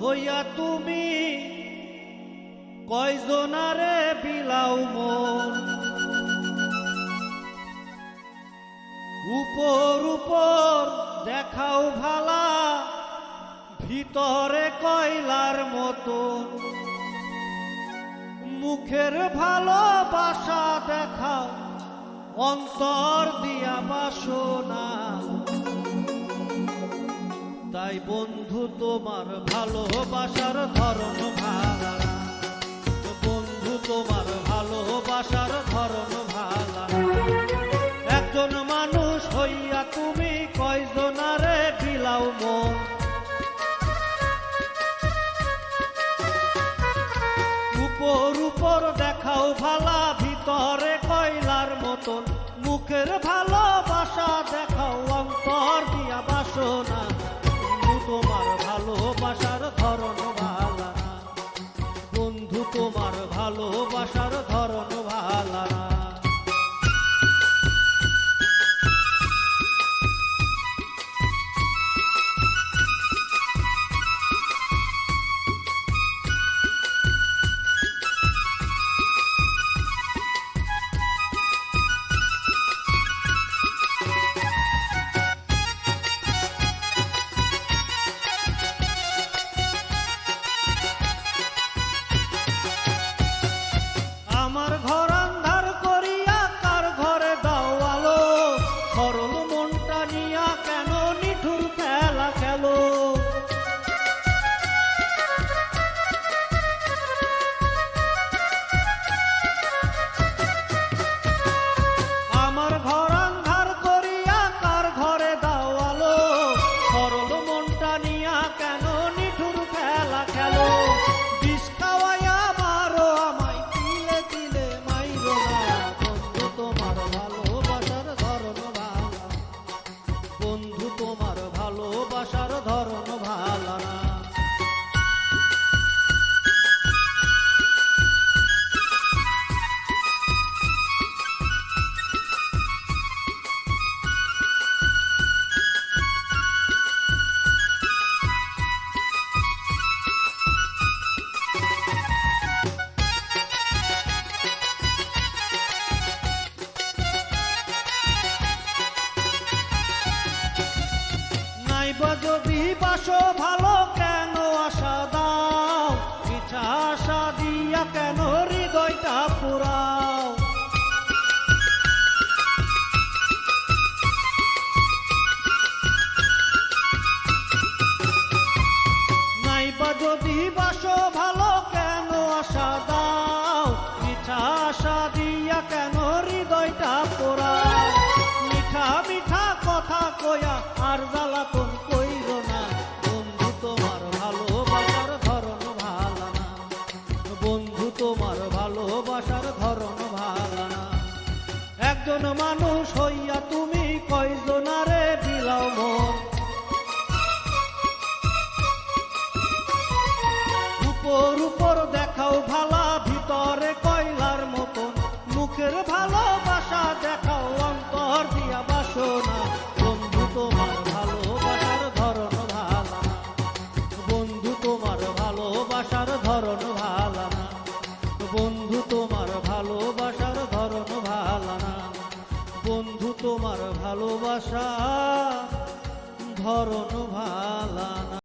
হইয়া তুমি কয়জনারে বিলাও মন? উপর উপর দেখাও ভালা, ভিতরে কয়লার মতো মুখের ভালোবাসা দেখাও, অন্তর দিয়া বাসনা। তাই বন্ধু, তোমার ভালোবাসার ধরন ভালা। বন্ধু, তোমার ভালোবাসার ধরন ভালা। একজন মানুষ হইয়া তুমি কয়জনারে বিলাও মন? উপর উপর দেখাও ভালা, ভিতরে কয়লার মতন। মুখের ভালোবাসা দেখাও ভালোবাসার যদি বাসো ভালো কেন? আশা দাও। মিঠা আশা দিয়া কেন হৃদয়টা পুরাও? নাইবা যদি বাসো ভালো কেন? আশা দাও। মিঠা আশা দিয়া কেন হৃদয়টা পোড়াও একজন মানুষ হইয়া তুমি কয়জনারে বিলাও মন? উপর উপর দেখাও ভালা তোমার ভালোবাসা ধরন ভালা